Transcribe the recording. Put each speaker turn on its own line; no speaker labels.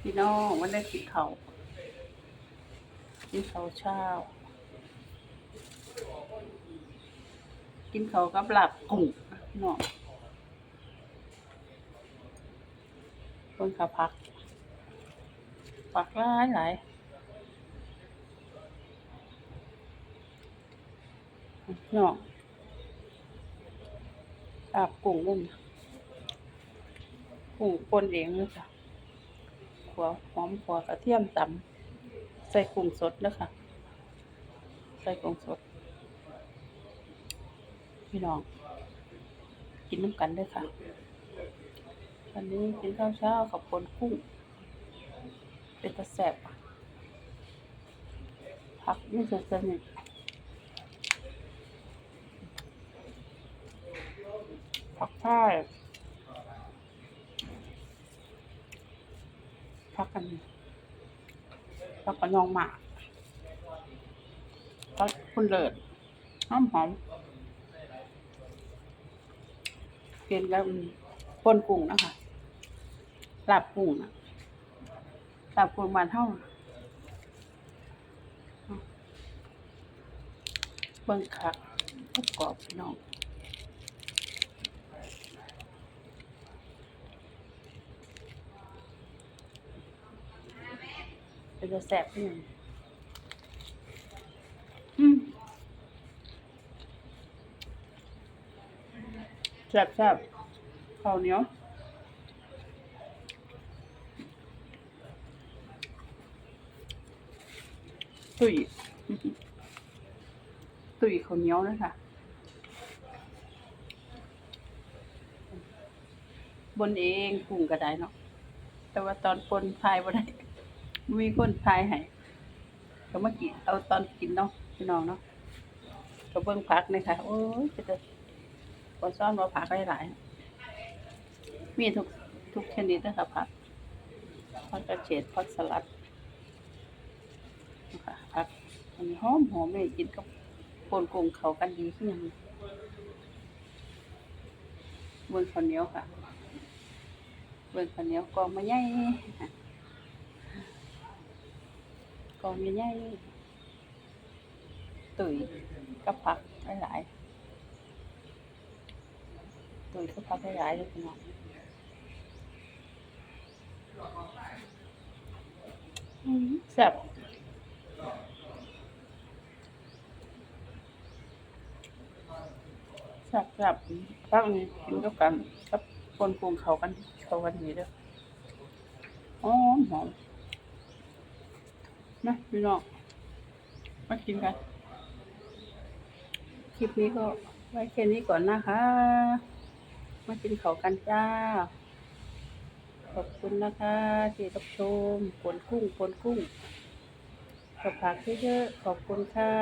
พี่น้องมันได้กินเขาวกินเขาวเช้า กินเขาวกับหลับกุ้งพี่น้องคนขาพักปักหลายหลายพี่น้องลาบกุ้งเล่นกุ้งปนเองเลยจ้ะ ขัวหอมขัวกระเทียมตำใส่กุ้งสดนะคะใส่กุ้งสด พี่น้อง กินน้ำกันด้วยค่ะวันนี้กินข้าวเช้ากับปนกุ้ง เป็นตะแสบผักนี่จะสนิทผักท้า ยผักกันผักกันยองหมากผักคุณเลิศหอมหอมเปลี่ยนกับปนกุ้งนะคะหลาบกุ้งนะลาบกุ้งบานเท่าเบิ่งคักกรอบน้อง เป็นจะแสบพี่น้องอืมแสบแสบข้าวเหนียวตุยตุยข้าวเหนียวนะคะบนเองปรุงก็ได้เนาะแต่ว่าตอนปนพายบ่ได้ มีคนพายให้ก็มากินเอาตอนกินเนาะพี่น้องเนาะก็เบิ่งผักเลยค่ะโอ้ยจะจะบ่ซ่อนว่าผักหลายๆมีทุกทุกชนิดนะคะผักผักกระเฉดผักสลัดนะคะผักอันนี้หอมหอมเลยกินกับปนกงเขากันดีขึ้นยังเบิ่งข้าวเหนียวค่ะเบิ่งข้าวเหนียวกองมาใหญ่ กองใหญ่ๆตุ๋ยกับผักหลายๆตุ๋ยกับผักหลายๆเลยพี่น้องอืมแซ่บแซ่บแซ่บผักนี้กินกับกันกับปนกุ้งเขากันเขากันดีเด้อหอหอม นะพี่น้องมากินกัน คลิปนี้ก็ไว้แค่นี้ก่อนนะคะ มากินเขากันจ้า ขอบคุณนะคะที่รับชมผลกุ้งผลกุ้งขอบผักเยอะๆขอบคุณค่ะ